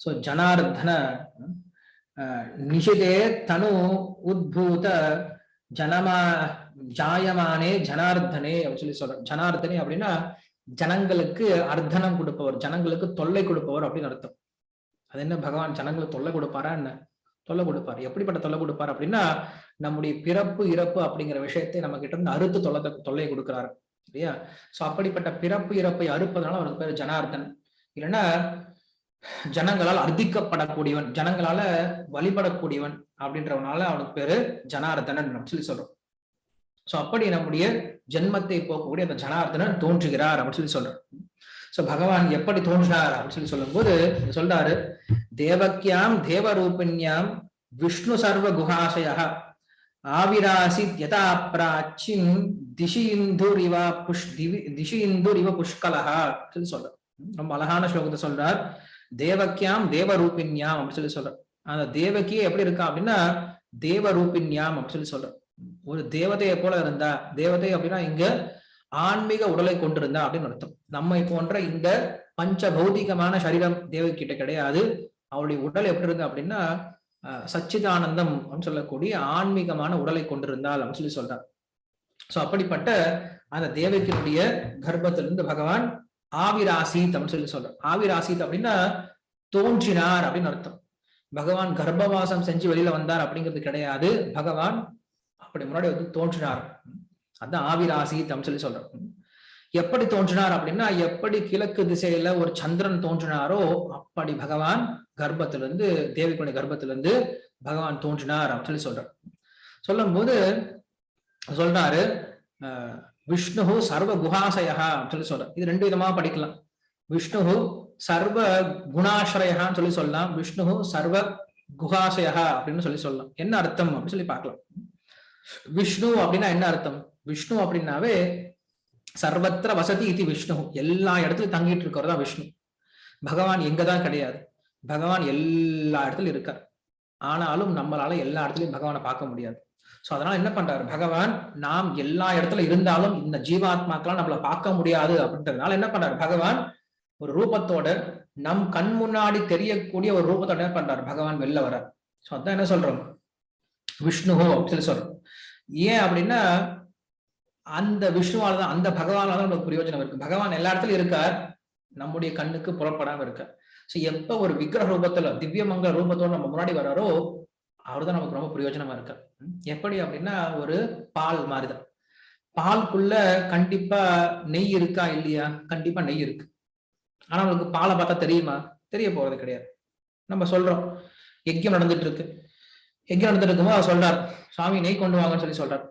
So Janardhana அஹ், நிஷிதே தனு உத்பூத ஜனமா ஜாயமானே ஜனார்தனே அப்படின்னு சொல்லி சொல்ற ஜனார்தனே அப்படின்னா ஜனங்களுக்கு அர்த்தனம் கொடுப்பவர் ஜனங்களுக்கு தொல்லை கொடுப்பவர் அப்படின்னு அர்த்தம். அது என்ன பகவான்? ஜனங்களுக்கு தொல்லை கொடுப்பாரா என்ன? தொல்லை கொடுப்பார். எப்படிப்பட்ட தொல்லை கொடுப்பார் அப்படின்னா நம்முடைய பிறப்பு இறப்பு அப்படிங்கிற விஷயத்தை நம்ம கிட்ட இருந்து அறுத்து தொல்லை தொல்லை கொடுக்கிறாரு. இல்லையா சோ அப்படிப்பட்ட பிறப்பு இறப்பை அறுப்பதனால அவருக்கு பேர் ஜனார்தன் இல்லைன்னா ஜனங்களால் அர்த்திக்கப்படக்கூடியவன் ஜனங்களால வழிபடக்கூடியவன் அப்படின்றவனால அவனுக்கு பேரு ஜனார்தனன் சொல்லி சொல்றோம். சோ அப்படி நம்முடைய ஜென்மத்தை போகக்கூடிய அந்த ஜனார்தனன் தோன்றுகிறார் அப்படின்னு சொல்லி சொல்றார் சோ பகவான் எப்படி தோன்றினார் அப்படின்னு சொல்லி சொல்லும்போது சொல்றாரு தேவக்கியாம் தேவரூபிணியாம் விஷ்ணு சர்வ குஹாசய ஆவிராசித் யதா பிராச்சின் திஷி இந்துர் இவ புஷ் திவி திஷி இந்துர் இவ புஷ்கலஹா சொல்லி சொல்றார். ரொம்ப அழகான ஸ்லோகத்தை சொல்றார். தேவக்கியாம் தேவரூபின்யாம் அப்படின்னு சொல்லி சொல்ற அந்த தேவக்கியே எப்படி இருக்கா அப்படின்னா தேவரூபின்யாம் அப்படின்னு சொல்லி சொல்ற ஒரு தேவதையை போல இருந்தா தேவதை அப்படின்னா இங்க ஆன்மீக உடலை கொண்டிருந்தா அப்படின்னு அர்த்தம். நம்மை போன்ற இந்த பஞ்ச பௌதிகமான சரீரம் தேவதை கிட்ட கிடையாது. அவளுடைய உடல் எப்படி இருந்தா அப்படின்னா சச்சிதானந்தம் அப்படின்னு சொல்லக்கூடிய ஆன்மீகமான உடலை கொண்டிருந்தாள் அப்படின்னு சொல்லி சொல்றார் சோ அப்படிப்பட்ட அந்த தேவக்கினுடைய கர்ப்பத்திலிருந்து பகவான் ஆவிராசீத் அப்படின்னு சொல்லி சொல்ற ஆவிராசித் அப்படின்னா தோன்றினார் அப்படின்னு அர்த்தம். பகவான் கர்ப்பவாசம் செஞ்சு வெளியில வந்தார் அப்படிங்கிறது கிடையாது. பகவான் அப்படி முன்னாடி வந்து தோன்றினார். அதான் ஆவிராசீத் அப்படின்னு சொல்லி சொல்றோம் எப்படி தோன்றினார் அப்படின்னா எப்படி கிழக்கு திசையில ஒரு சந்திரன் தோன்றினாரோ அப்படி பகவான் கர்ப்பத்திலிருந்து தேவிக்குடி கர்ப்பத்திலிருந்து பகவான் தோன்றினார் அப்படின்னு சொல்லி சொல்றார் சொல்லும் போது சொல்றாரு அஹ், விஷ்ணு சர்வ குஹாசயா அப்படின்னு சொல்லி சொல்றார். இது ரெண்டு விதமா படிக்கலாம். விஷ்ணு சர்வ குணாசிரயான்னு சொல்லி சொல்லலாம். விஷ்ணு சர்வ குஹாசயா அப்படின்னு சொல்லி சொல்லலாம். என்ன அர்த்தம் அப்படின்னு சொல்லி பார்க்கலாம். விஷ்ணு அப்படின்னா என்ன அர்த்தம்? விஷ்ணு அப்படின்னாவே சர்வத்திர வசதி இது விஷ்ணு எல்லா இடத்துலயும் தங்கிட்டு இருக்கிறதா விஷ்ணு. பகவான் எங்கதான் கிடையாது. பகவான் எல்லா இடத்துலயும் இருக்கார். ஆனாலும் நம்மளால எல்லா இடத்துலயும் பகவானை பார்க்க முடியாது. சோ அதனால என்ன பண்றாரு? பகவான் நாம் எல்லா இடத்துல இருந்தாலும் இந்த ஜீவாத்மாக்கெல்லாம் நம்மள பார்க்க முடியாது அப்படின்றதுனால என்ன பண்றாரு? பகவான் ஒரு ரூபத்தோட நம் கண் முன்னாடி தெரியக்கூடிய ஒரு ரூபத்தோட என்ன பண்றாரு? பகவான் வெளில வர சோ அதான் என்ன சொல்றோம்? விஷ்ணுஹோ அப்படின்னு சொல்லி சொல்றோம். ஏன் அப்படின்னா அந்த விஷ்ணுவால தான் அந்த பகவானால தான் நமக்கு பிரயோஜனம் இருக்கு. பகவான் எல்லா இடத்துலயும் இருக்கார். நம்முடைய கண்ணுக்கு புறப்படாம இருக்கார். சோ எப்ப ஒரு விக்கிர ரூபத்துல திவ்யமங்கல ரூபத்தோட நம்ம முன்னாடி வராரோ அவர்தான் நமக்கு ரொம்ப பிரயோஜனமா இருக்கு எப்படி அப்படின்னா ஒரு பால் மாதிரிதான். பாலுக்குள்ள கண்டிப்பா நெய் இருக்கா இல்லையா? கண்டிப்பா நெய் இருக்கு. ஆனா உங்களுக்கு பாலை பார்த்தா தெரியுமா? தெரிய போறது கிடையாது. நம்ம சொல்றோம். யஜ்யம் நடந்துட்டு இருக்கு. யஜ்யம் நடந்துட்டு இருக்கும்போது அவர் சொல்றார் சுவாமி நெய் கொண்டு வாங்கன்னு சொல்லி சொல்றார்.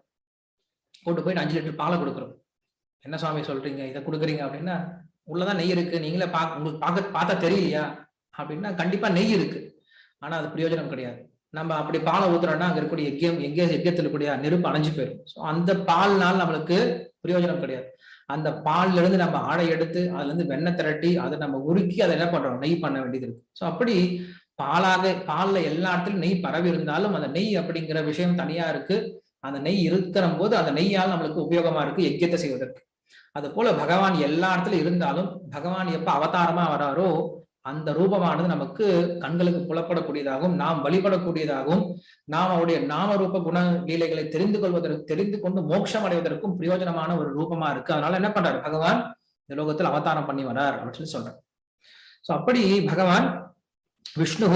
கொண்டு போயிட்டு அஞ்சு லிட்டர் பாலை கொடுக்குறோம். என்ன சுவாமி சொல்றீங்க? இதை கொடுக்குறீங்க? அப்படின்னா உள்ளதான் நெய் இருக்கு. நீங்களே பா உங்களுக்கு பார்க்க பார்த்தா தெரியலையா? அப்படின்னா கண்டிப்பா நெய் இருக்கு. ஆனா அது பிரயோஜனம் கிடையாது. நம்ம அப்படி பாலை ஊத்துறோம்னா அங்க இருக்கக்கூடிய எக்கியம் எங்கே எக்கியத்தில் இருக்கக்கூடிய நெருப்பு அணைஞ்சு போயிடும் ஸோ அந்த பால்னால் நம்மளுக்கு பிரயோஜனம் கிடையாது. அந்த பால்ல இருந்து நம்ம ஆடை எடுத்து அதுல இருந்து வெண்ணெய் திரட்டி அதை நம்ம உருக்கி அதை என்ன பண்றோம்? நெய் பண்ண வேண்டியது இருக்கு. ஸோ அப்படி பாலாக பால்ல எல்லா இடத்துலயும் நெய் பரவி இருந்தாலும் அந்த நெய் அப்படிங்கிற விஷயம் தனியா இருக்கு. அந்த நெய் இருக்கிற போது அந்த நெய்யால் நம்மளுக்கு உபயோகமா இருக்கு எக்கியத்தை செய்வதற்கு. அது போல பகவான் எல்லா இடத்துல இருந்தாலும் பகவான் எப்ப அவதாரமா வராரோ அந்த ரூபமானது நமக்கு கண்களுக்கு புலப்படக்கூடியதாகவும் நாம் வழிபடக்கூடியதாகவும் நாம் அவருடைய நாம ரூப குண லீலைகளை தெரிந்து கொள்வதற்கு தெரிந்து கொண்டு மோட்சம் அடைவதற்கும் பிரயோஜனமான ஒரு ரூபமா இருக்கு. அதனால என்ன பண்றாரு? பகவான் இந்த லோகத்தில் அவதாரம் பண்ணி வரார் அப்படின்னு சொல்லி சொல்றார். சோ அப்படி பகவான் விஷ்ணு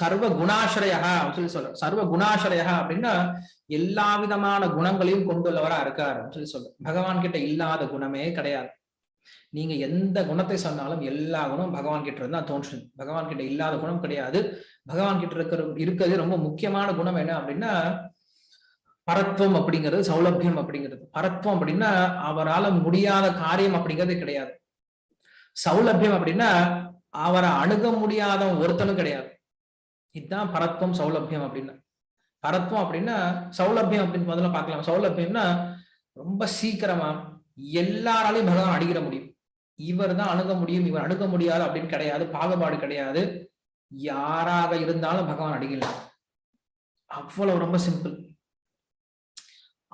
சர்வ குணாசிரயா அப்படின்னு சொல்லி சொல்ற சர்வ குணாசிரயா அப்படின்னா எல்லா விதமான குணங்களையும் கொண்டுள்ளவரா இருக்கார் அப்படின்னு சொல்லி சொல்ற பகவான் கிட்ட இல்லாத குணமே கிடையாது. நீங்க எந்த குணத்தை சொன்னாலும் எல்லா குணமும் பகவான் கிட்ட இருந்தா தோன்றுது பகவான் கிட்ட இல்லாத குணம் கிடையாது. பகவான் கிட்ட இருக்கிற இருக்கிறது ரொம்ப முக்கியமான குணம் என்ன அப்படின்னா பரத்வம் அப்படிங்கிறது சௌலபியம் அப்படிங்கிறது. பரத்வம் அப்படின்னா அவரால முடியாத காரியம் அப்படிங்கிறது கிடையாது. சௌலபியம் அப்படின்னா அவரை அணுக முடியாத ஒருத்தனும் கிடையாது. இதுதான் பரத்வம் சௌலபியம் அப்படின்னா. பரத்வம் அப்படின்னா சௌலபியம் அப்படின்னு முதல்ல பார்க்கலாம். சௌலபியம்னா ரொம்ப சீக்கிரமா எல்லாராலையும் பகவான் அடிக்கிற முடியும். இவர் தான் அணுக முடியும் இவர் அணுக முடியாது அப்படின்னு கிடையாது பாகுபாடு கிடையாது. யாராக இருந்தாலும் பகவான் அடிக்கலாம் அவ்வளவு ரொம்ப சிம்பிள்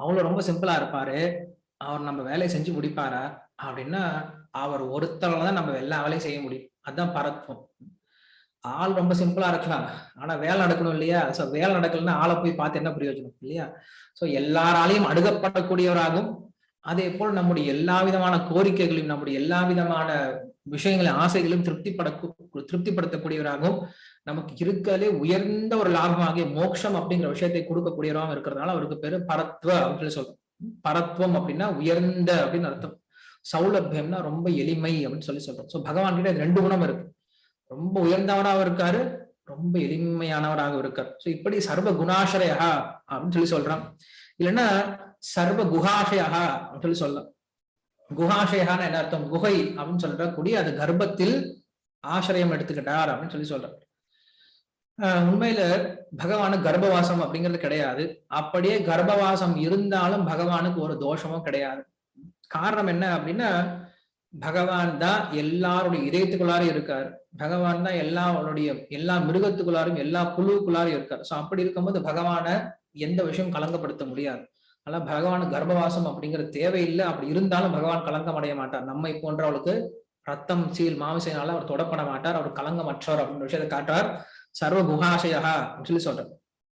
அவ்வளவு ரொம்ப சிம்பிளா இருப்பாரு. அவர் நம்ம வேலையை செஞ்சு முடிப்பாரா? அப்படின்னா அவர் ஒருத்தரால தான் நம்ம எல்லா வேலையும் செய்ய முடியும். அதுதான் பரத்வம். ஆள் ரொம்ப சிம்பிளா இருக்கலாம். ஆனா வேலை நடக்கணும் இல்லையா? சோ வேலை நடக்கலன்னா ஆளை போய் பார்த்து என்ன பிரயோஜனம் இல்லையா? சோ எல்லாராலையும் அணுகப்படக்கூடியவராகவும் அதே போல் நம்முடைய எல்லா விதமான கோரிக்கைகளையும் நம்முடைய எல்லா விதமான விஷயங்களையும் ஆசைகளையும் திருப்திப்பட திருப்திப்படுத்தக்கூடியவராகவும் நமக்கு இருக்கிறதுலே உயர்ந்த ஒரு லாபமாகிய மோட்சம் அப்படிங்கிற விஷயத்தை கொடுக்கக்கூடியவராகவும் இருக்கிறதுனால அவருக்கு பேரு பரத்வ அப்படின்னு சொல்லி சொல்றோம். பரத்வம் அப்படின்னா உயர்ந்த அப்படின்னு அர்த்தம். சௌலபியம்னா ரொம்ப எளிமை அப்படின்னு சொல்லி சொல்றோம். சோ பகவான் கிட்ட ரெண்டு குணம் இருக்கு. ரொம்ப உயர்ந்தவனாவும் இருக்காரு ரொம்ப எளிமையானவராக இருக்கார். சோ இப்படி சர்வ குணாசிரயா அப்படின்னு சொல்லி சொல்றான். இல்லைன்னா சர்வ குஹாஷயா அப்படின்னு சொல்லி சொல்லலாம். குஹாஷயான்னு என்ன அர்த்தம்? குகை அப்படின்னு சொல்ற கூடிய அது கர்ப்பத்தில் ஆசிரியம் எடுத்துக்கிட்டார் அப்படின்னு சொல்லி சொல்றார். ஆஹ் உண்மையில பகவானு கர்ப்பவாசம் அப்படிங்கிறது கிடையாது. அப்படியே கர்ப்பவாசம் இருந்தாலும் பகவானுக்கு ஒரு தோஷமும் கிடையாது. காரணம் என்ன அப்படின்னா பகவான் தான் எல்லாருடைய இதயத்துக்குள்ளாரும் இருக்காரு. பகவான் தான் எல்லாருடைய எல்லா மிருகத்துக்குள்ளாரும் எல்லா புழுக்குள்ளாரும் இருக்காரு. சோ அப்படி இருக்கும்போது பகவானை எந்த விஷயம் கலங்கப்படுத்த முடியாது. ஆனால் பகவான் கர்ப்பவாசம் அப்படிங்கிறது தேவையில்லை. அப்படி இருந்தாலும் பகவான் கலங்கம் அடைய மாட்டார். நம்மை போன்றவளுக்கு ரத்தம் சீல் மாமிசையினால அவர் தொடப்பட மாட்டார். அவர் கலங்கமற்றவர் அப்படின்னு விஷயத்தை காட்டார் சர்வ குஹாசயா அப்படின்னு சொல்லி சொல்றார்.